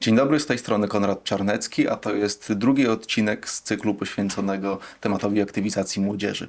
Dzień dobry, z tej strony Konrad Czarnecki, a to jest drugi odcinek z cyklu poświęconego tematowi aktywizacji młodzieży.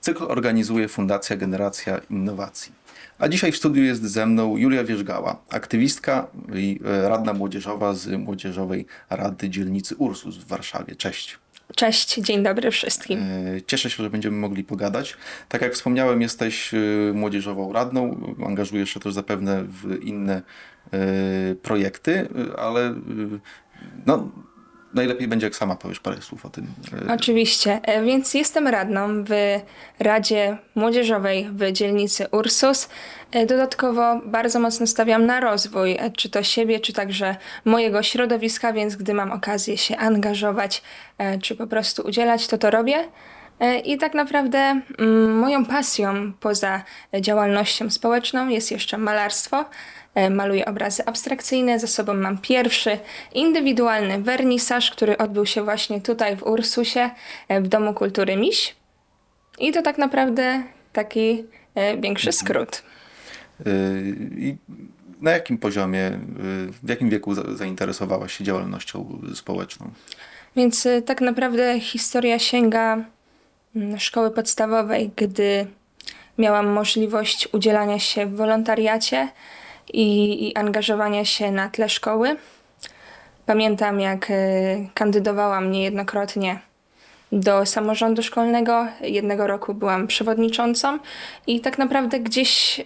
Cykl organizuje Fundacja Generacja Innowacji. A dzisiaj w studiu jest ze mną Julia Wierzgała, aktywistka i e, radna młodzieżowa z Młodzieżowej Rady Dzielnicy Ursus w Warszawie. Cześć. Cześć, dzień dobry wszystkim. E, Cieszę się, że będziemy mogli pogadać. Tak jak wspomniałem, jesteś e, młodzieżową radną, angażujesz się też zapewne w inne e, projekty, ale no, najlepiej będzie, jak sama powiesz parę słów o tym. e, Oczywiście, e, więc jestem radną w Radzie Młodzieżowej w dzielnicy Ursus. E, Dodatkowo bardzo mocno stawiam na rozwój, czy to siebie, czy także mojego środowiska, więc gdy mam okazję się angażować, czy po prostu udzielać, to to robię. E, I tak naprawdę mm, moją pasją poza działalnością społeczną jest jeszcze malarstwo. E, Maluję obrazy abstrakcyjne. Za sobą mam pierwszy indywidualny wernisaż, który odbył się właśnie tutaj w Ursusie, e, w Domu Kultury Miś. I to tak naprawdę taki większy skrót. e, I na jakim poziomie, w jakim wieku za- zainteresowałaś się działalnością społeczną? Więc tak naprawdę historia sięga szkoły podstawowej, gdy miałam możliwość udzielania się w wolontariacie i, i angażowania się na tle szkoły. Pamiętam, jak y, kandydowałam niejednokrotnie do samorządu szkolnego. Jednego roku byłam przewodniczącą i tak naprawdę gdzieś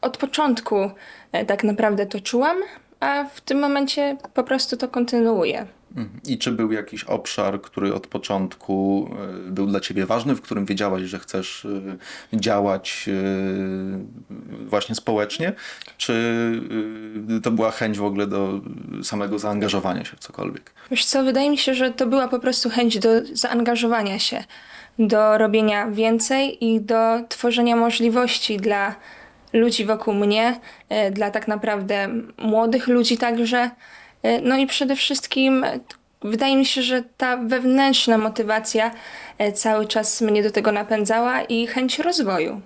od początku e, tak naprawdę to czułam, a w tym momencie po prostu to kontynuuję. I czy był jakiś obszar, który od początku e, był dla ciebie ważny, w którym wiedziałaś, że chcesz e, działać e, właśnie społecznie? Czy to była chęć w ogóle do samego zaangażowania się w cokolwiek? Wiesz co, wydaje mi się, że to była po prostu chęć do zaangażowania się, do robienia więcej i do tworzenia możliwości dla ludzi wokół mnie, dla tak naprawdę młodych ludzi także. E, No i przede wszystkim e, wydaje mi się, że ta wewnętrzna motywacja e, cały czas mnie do tego napędzała i chęć rozwoju.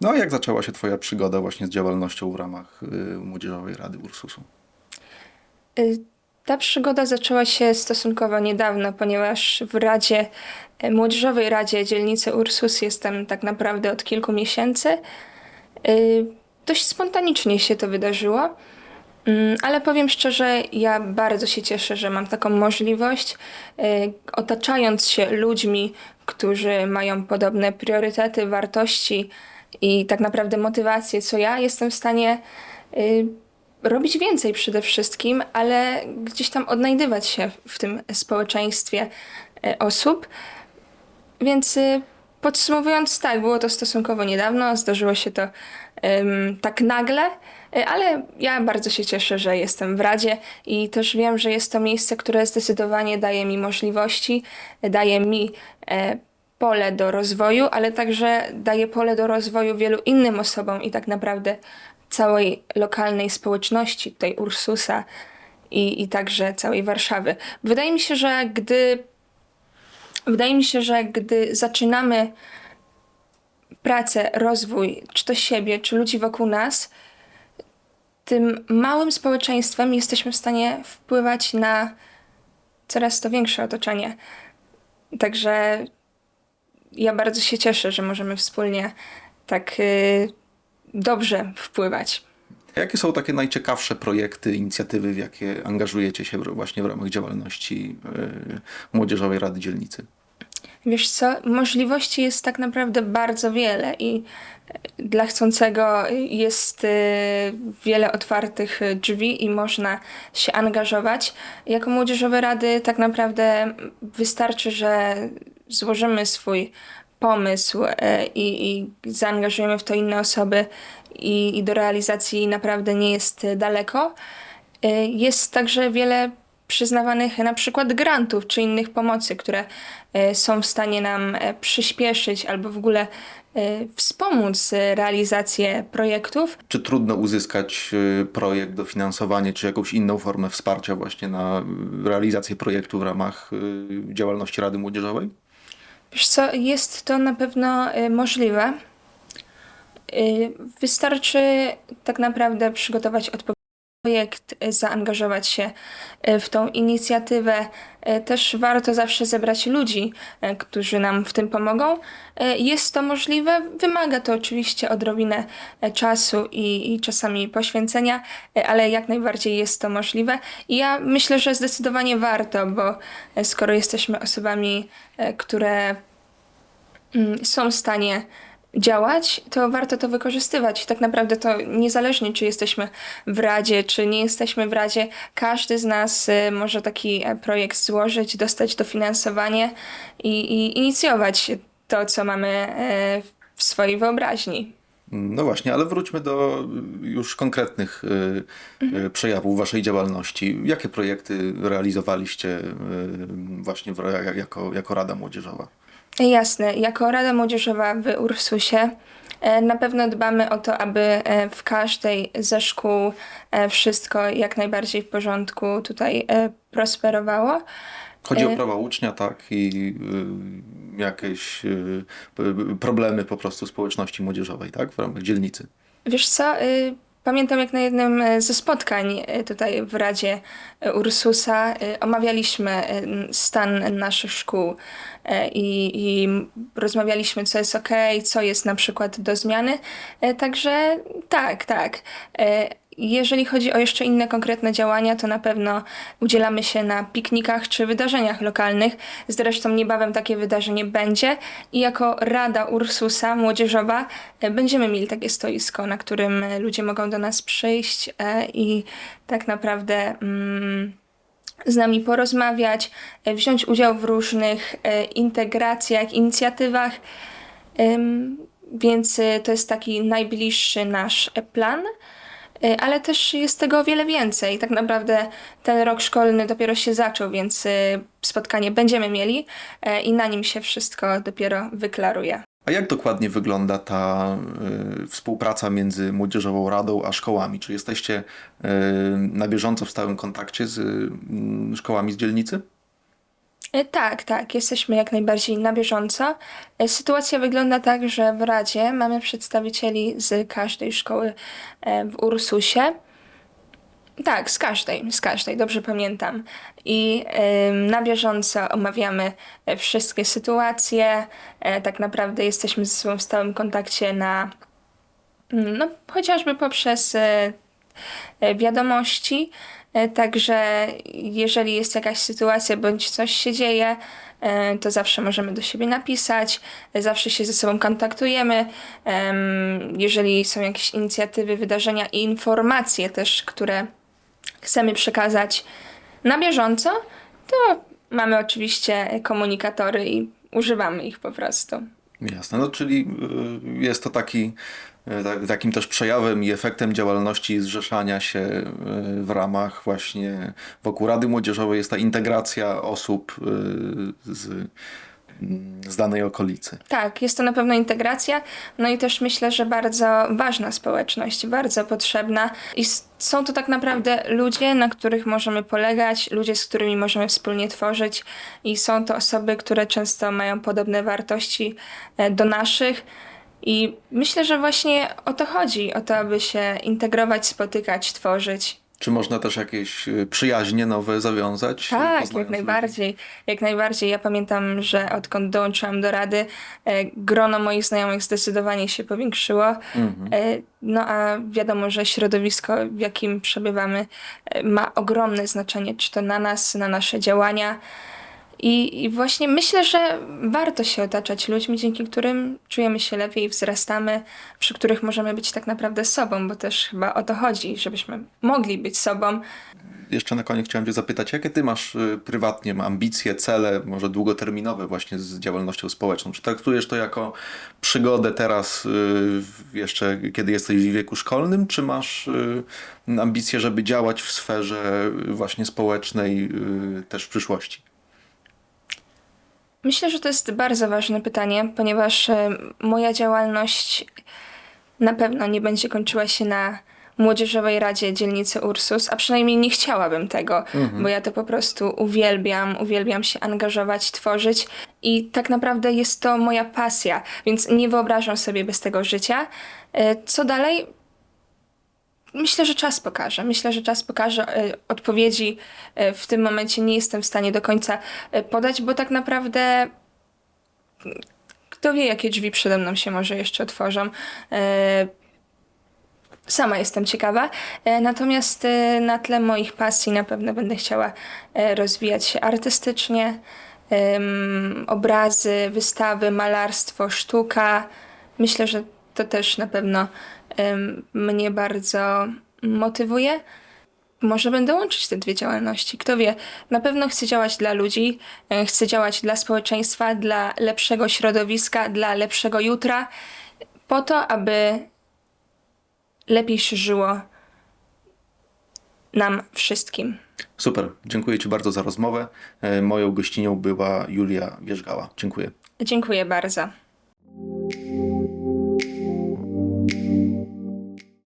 No a jak zaczęła się twoja przygoda właśnie z działalnością w ramach e, Młodzieżowej Rady Ursusu? Y, Ta przygoda zaczęła się stosunkowo niedawno, ponieważ w Radzie, Młodzieżowej Radzie Dzielnicy Ursus jestem tak naprawdę od kilku miesięcy. Y, Dość spontanicznie się to wydarzyło, ale powiem szczerze, ja bardzo się cieszę, że mam taką możliwość. Y, Otaczając się ludźmi, którzy mają podobne priorytety, wartości i tak naprawdę motywacje, co ja, jestem w stanie y, robić więcej przede wszystkim, ale gdzieś tam odnajdywać się w tym społeczeństwie e, osób. Więc y, podsumowując, tak, było to stosunkowo niedawno, zdarzyło się to em, tak nagle, e, ale ja bardzo się cieszę, że jestem w Radzie i też wiem, że jest to miejsce, które zdecydowanie daje mi możliwości, daje mi e, pole do rozwoju, ale także daje pole do rozwoju wielu innym osobom i tak naprawdę całej lokalnej społeczności, tutaj Ursusa i, i także całej Warszawy. Wydaje mi się, że gdy wydaje mi się, że gdy zaczynamy pracę, rozwój, czy to siebie, czy ludzi wokół nas, tym małym społeczeństwem jesteśmy w stanie wpływać na coraz to większe otoczenie. Także ja bardzo się cieszę, że możemy wspólnie tak y, dobrze wpływać. Jakie są takie najciekawsze projekty, inicjatywy, w jakie angażujecie się właśnie w ramach działalności e, Młodzieżowej Rady Dzielnicy? Wiesz co, możliwości jest tak naprawdę bardzo wiele i e, dla chcącego jest e, wiele otwartych drzwi i można się angażować. Jako młodzieżowe rady tak naprawdę wystarczy, że złożymy swój pomysł e, i, i zaangażujemy w to inne osoby i, i do realizacji naprawdę nie jest daleko. E, Jest także wiele przyznawanych na przykład grantów czy innych pomocy, które e, są w stanie nam przyspieszyć albo w ogóle wspomóc realizację projektów. Czy trudno uzyskać projekt, dofinansowanie, czy jakąś inną formę wsparcia właśnie na realizację projektu w ramach działalności Rady Młodzieżowej? Wiesz co, jest to na pewno e, możliwe. Y, Wystarczy tak naprawdę przygotować odpowiedni projekt, y, zaangażować się y, w tą inicjatywę. Y, Też warto zawsze zebrać ludzi, którzy nam w tym pomogą. Jest to możliwe, wymaga to oczywiście odrobinę czasu i, i czasami poświęcenia, ale jak najbardziej jest to możliwe. I ja myślę, że zdecydowanie warto, bo skoro jesteśmy osobami, które mm, są w stanie działać, to warto to wykorzystywać. Tak naprawdę to niezależnie, czy jesteśmy w Radzie, czy nie jesteśmy w Radzie, każdy z nas y, może taki e, projekt złożyć, dostać dofinansowanie i, i inicjować to, co mamy e, w swojej wyobraźni. No właśnie, ale wróćmy do y, już konkretnych y, y, przejawów waszej działalności. Jakie projekty realizowaliście właśnie jako, jako Rada Młodzieżowa? Jasne. Jako Rada Młodzieżowa w Ursusie e, na pewno dbamy o to, aby e, w każdej ze szkół e, wszystko jak najbardziej w porządku tutaj prosperowało. Chodzi o E, prawa ucznia, tak, i y, jakieś y, problemy po prostu społeczności młodzieżowej, tak, w ramach dzielnicy. Wiesz co, y, pamiętam jak na jednym e, ze spotkań y, tutaj w Radzie y, Ursusa y, omawialiśmy y, stan naszych szkół i, i rozmawialiśmy, co jest ok, co jest na przykład do zmiany. Także tak, tak. Jeżeli chodzi o jeszcze inne konkretne działania, to na pewno udzielamy się na piknikach czy wydarzeniach lokalnych. Zresztą niebawem takie wydarzenie będzie i jako Rada Ursusa Młodzieżowa e, będziemy mieli takie stoisko, na którym e, ludzie mogą do nas przyjść e, i tak naprawdę mm, z nami porozmawiać, wziąć udział w różnych integracjach, inicjatywach. Więc to jest taki najbliższy nasz plan. E, Ale też jest tego wiele więcej. Tak naprawdę ten rok szkolny dopiero się zaczął, więc e, spotkanie będziemy mieli e, i na nim się wszystko dopiero wyklaruje. A jak dokładnie wygląda ta y, współpraca między Młodzieżową Radą a szkołami? Czy jesteście y, na bieżąco w stałym kontakcie z y, szkołami z dzielnicy? E, Tak, tak, jesteśmy jak najbardziej na bieżąco. E, Sytuacja wygląda tak, że w Radzie mamy przedstawicieli z każdej szkoły e, w Ursusie. Tak, z każdej, z każdej, dobrze pamiętam. I na bieżąco omawiamy wszystkie sytuacje. E, tak naprawdę jesteśmy ze sobą w stałym kontakcie na, no, chociażby poprzez e, e, wiadomości. E, Także jeżeli jest jakaś sytuacja bądź coś się dzieje, e, to zawsze możemy do siebie napisać, e, zawsze się ze sobą kontaktujemy. Em, Jeżeli są jakieś inicjatywy, wydarzenia i informacje też, które chcemy przekazać na bieżąco, to mamy oczywiście komunikatory i używamy ich po prostu. Jasne, no czyli y, jest to taki, ta- takim też przejawem i efektem działalności zrzeszania się y, w ramach właśnie wokół Rady Młodzieżowej jest ta integracja osób y, z, z danej okolicy. Tak, jest to na pewno integracja, no i też myślę, że bardzo ważna społeczność, bardzo potrzebna. I są to tak naprawdę ludzie, na których możemy polegać, ludzie, z którymi możemy wspólnie tworzyć, i są to osoby, które często mają podobne wartości e, do naszych. I myślę, że właśnie o to chodzi, o to, aby się integrować, spotykać, tworzyć. Czy można też jakieś y, przyjaźnie nowe zawiązać? Tak, jak ludzi? najbardziej. Jak najbardziej. Ja pamiętam, że odkąd dołączyłam do rady, e, grono moich znajomych zdecydowanie się powiększyło. Mhm. E, no a wiadomo, że środowisko, w jakim przebywamy, e, ma ogromne znaczenie, czy to na nas, na nasze działania. I, I właśnie myślę, że warto się otaczać ludźmi, dzięki którym czujemy się lepiej, wzrastamy, przy których możemy być tak naprawdę sobą, bo też chyba o to chodzi, żebyśmy mogli być sobą, Jeszcze na koniec chciałem Cię zapytać, jakie Ty masz y, prywatnie ambicje, cele, może długoterminowe właśnie z działalnością społeczną? Czy traktujesz to jako przygodę teraz, y, jeszcze kiedy jesteś w wieku szkolnym, czy masz y, ambicje, żeby działać w sferze właśnie społecznej też w przyszłości? Myślę, że to jest bardzo ważne pytanie, ponieważ e, moja działalność na pewno nie będzie kończyła się na Młodzieżowej Radzie Dzielnicy Ursus, a przynajmniej nie chciałabym tego, bo ja to po prostu uwielbiam, uwielbiam się angażować, tworzyć i tak naprawdę jest to moja pasja, więc nie wyobrażam sobie bez tego życia. E, Co dalej? Myślę, że czas pokaże. Myślę, że czas pokaże e, odpowiedzi. e, W tym momencie nie jestem w stanie do końca e, podać, bo tak naprawdę mm, kto wie, jakie drzwi przede mną się może jeszcze otworzą. Sama jestem ciekawa. Natomiast na tle moich pasji na pewno będę chciała rozwijać się artystycznie. Obrazy, wystawy, malarstwo, sztuka. Myślę, że to też na pewno mnie bardzo motywuje. Może będę łączyć te dwie działalności. Kto wie, na pewno chcę działać dla ludzi, chcę działać dla społeczeństwa, dla lepszego środowiska, dla lepszego jutra, po to, aby lepiej się żyło nam wszystkim. Super, dziękuję Ci bardzo za rozmowę. E, Moją gościnią była Julia Wierzgała. Dziękuję. Dziękuję bardzo.